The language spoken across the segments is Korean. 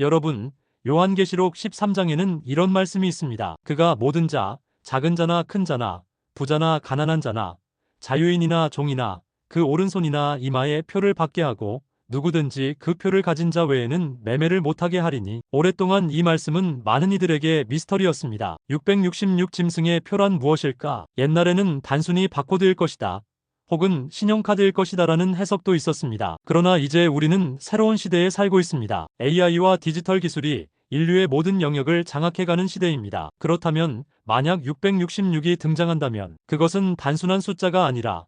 여러분, 요한계시록 13장에는 이런 말씀이 있습니다. 그가 모든 자, 작은 자나 큰 자나, 부자나 가난한 자나, 자유인이나 종이나 그 오른손이나 이마에 표를 받게 하고 누구든지 그 표를 가진 자 외에는 매매를 못하게 하리니 오랫동안 이 말씀은 많은 이들에게 미스터리였습니다. 666 짐승의 표란 무엇일까? 옛날에는 단순히 바코드일 것이다. 혹은 신용카드일 것이다라는 해석도 있었습니다. 그러나 이제 우리는 새로운 시대에 살고 있습니다. AI와 디지털 기술이 인류의 모든 영역을 장악해가는 시대입니다. 그렇다면 만약 666이 등장한다면 그것은 단순한 숫자가 아니라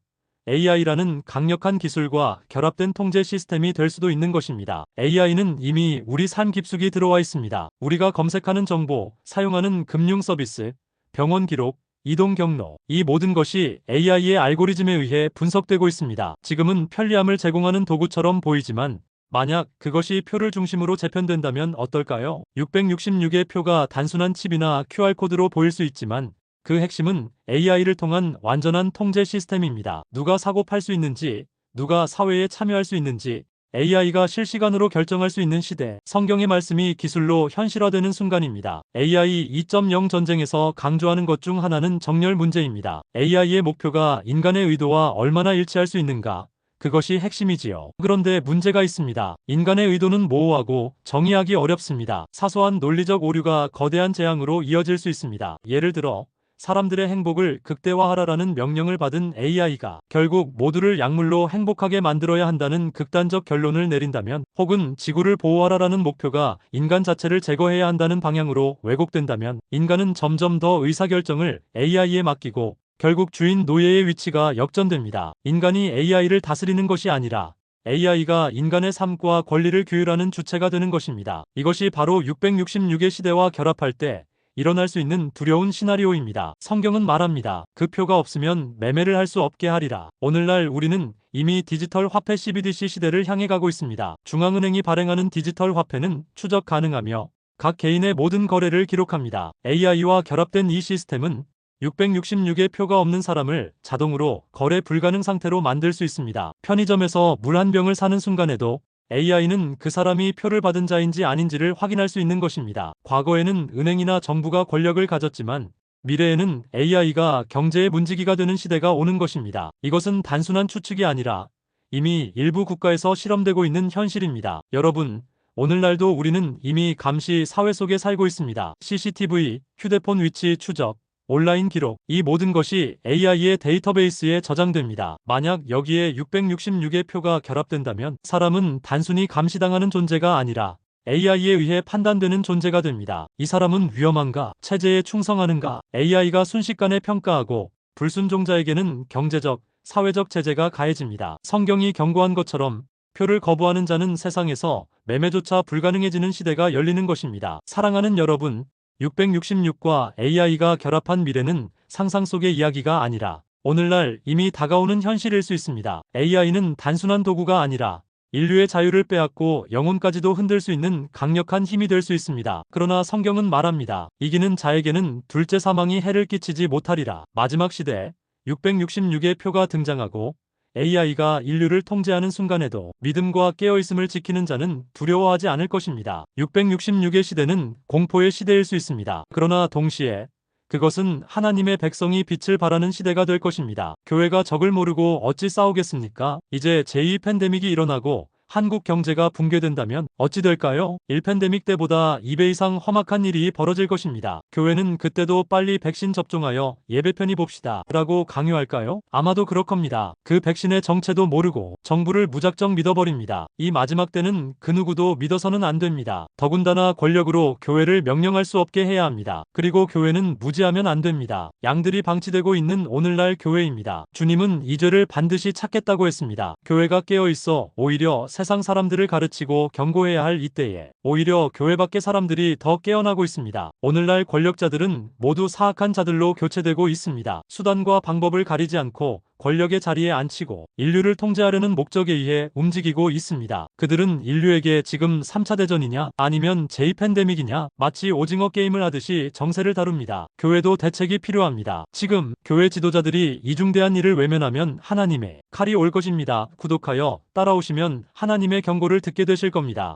AI라는 강력한 기술과 결합된 통제 시스템이 될 수도 있는 것입니다. AI는 이미 우리 삶 깊숙이 들어와 있습니다. 우리가 검색하는 정보, 사용하는 금융 서비스, 병원 기록, 이동 경로, 이 모든 것이 AI의 알고리즘에 의해 분석되고 있습니다. 지금은 편리함을 제공하는 도구처럼 보이지만 만약 그것이 표를 중심으로 재편된다면 어떨까요? 666의 표가 단순한 칩이나 QR코드로 보일 수 있지만 그 핵심은 AI를 통한 완전한 통제 시스템입니다. 누가 사고 팔 수 있는지, 누가 사회에 참여할 수 있는지, AI가 실시간으로 결정할 수 있는 시대, 성경의 말씀이 기술로 현실화되는 순간입니다. AI 2.0 전쟁에서 강조하는 것 중 하나는 정렬 문제입니다. AI의 목표가 인간의 의도와 얼마나 일치할 수 있는가, 그것이 핵심이지요. 그런데 문제가 있습니다. 인간의 의도는 모호하고 정의하기 어렵습니다. 사소한 논리적 오류가 거대한 재앙으로 이어질 수 있습니다. 예를 들어 사람들의 행복을 극대화하라라는 명령을 받은 AI가 결국 모두를 약물로 행복하게 만들어야 한다는 극단적 결론을 내린다면 혹은 지구를 보호하라라는 목표가 인간 자체를 제거해야 한다는 방향으로 왜곡된다면 인간은 점점 더 의사결정을 AI에 맡기고 결국 주인 노예의 위치가 역전됩니다. 인간이 AI를 다스리는 것이 아니라 AI가 인간의 삶과 권리를 규율하는 주체가 되는 것입니다. 이것이 바로 666의 시대와 결합할 때 일어날 수 있는 두려운 시나리오입니다. 성경은 말합니다. 그 표가 없으면 매매를 할 수 없게 하리라. 오늘날 우리는 이미 디지털 화폐 CBDC 시대를 향해 가고 있습니다. 중앙은행이 발행하는 디지털 화폐는 추적 가능하며 각 개인의 모든 거래를 기록합니다. AI와 결합된 이 시스템은 666의 표가 없는 사람을 자동으로 거래 불가능 상태로 만들 수 있습니다. 편의점에서 물 한 병을 사는 순간에도 AI는 그 사람이 표를 받은 자인지 아닌지를 확인할 수 있는 것입니다. 과거에는 은행이나 정부가 권력을 가졌지만 미래에는 AI가 경제의 문지기가 되는 시대가 오는 것입니다. 이것은 단순한 추측이 아니라 이미 일부 국가에서 실험되고 있는 현실입니다. 여러분, 오늘날도 우리는 이미 감시 사회 속에 살고 있습니다. CCTV, 휴대폰 위치 추적, 온라인 기록, 이 모든 것이 AI의 데이터베이스에 저장됩니다. 만약 여기에 666의 표가 결합된다면 사람은 단순히 감시당하는 존재가 아니라 AI에 의해 판단되는 존재가 됩니다. 이 사람은 위험한가? 체제에 충성하는가? AI가 순식간에 평가하고 불순종자에게는 경제적, 사회적 제재가 가해집니다. 성경이 경고한 것처럼 표를 거부하는 자는 세상에서 매매조차 불가능해지는 시대가 열리는 것입니다. 사랑하는 여러분, 666과 AI가 결합한 미래는 상상 속의 이야기가 아니라 오늘날 이미 다가오는 현실일 수 있습니다. AI는 단순한 도구가 아니라 인류의 자유를 빼앗고 영혼까지도 흔들 수 있는 강력한 힘이 될 수 있습니다. 그러나 성경은 말합니다. 이기는 자에게는 둘째 사망이 해를 끼치지 못하리라. 마지막 시대 666의 표가 등장하고 AI가 인류를 통제하는 순간에도 믿음과 깨어있음을 지키는 자는 두려워하지 않을 것입니다. 666의 시대는 공포의 시대일 수 있습니다. 그러나 동시에 그것은 하나님의 백성이 빛을 발하는 시대가 될 것입니다. 교회가 적을 모르고 어찌 싸우겠습니까? 이제 제2 팬데믹이 일어나고 한국 경제가 붕괴된다면 어찌 될까요? 1팬데믹 때보다 2배 이상 험악한 일이 벌어질 것입니다. 교회는 그때도 빨리 백신 접종하여 예배 편히 봅시다. 라고 강요할까요? 아마도 그럴 겁니다. 그 백신의 정체도 모르고 정부를 무작정 믿어버립니다. 이 마지막 때는 그 누구도 믿어서는 안 됩니다. 더군다나 권력으로 교회를 명령할 수 없게 해야 합니다. 그리고 교회는 무지하면 안 됩니다. 양들이 방치되고 있는 오늘날 교회입니다. 주님은 이 죄를 반드시 찾겠다고 했습니다. 교회가 깨어 있어 오히려 세상 사람들을 가르치고 경고해야 할 이때에 오히려 교회 밖의 사람들이 더 깨어나고 있습니다. 오늘날 권력자들은 모두 사악한 자들로 교체되고 있습니다. 수단과 방법을 가리지 않고 권력의 자리에 앉히고 인류를 통제하려는 목적에 의해 움직이고 있습니다. 그들은 인류에게 지금 3차 대전이냐 아니면 제2팬데믹이냐 마치 오징어 게임을 하듯이 정세를 다룹니다. 교회도 대책이 필요합니다. 지금 교회 지도자들이 이중대한 일을 외면하면 하나님의 칼이 올 것입니다. 구독하여 따라오시면 하나님의 경고를 듣게 되실 겁니다.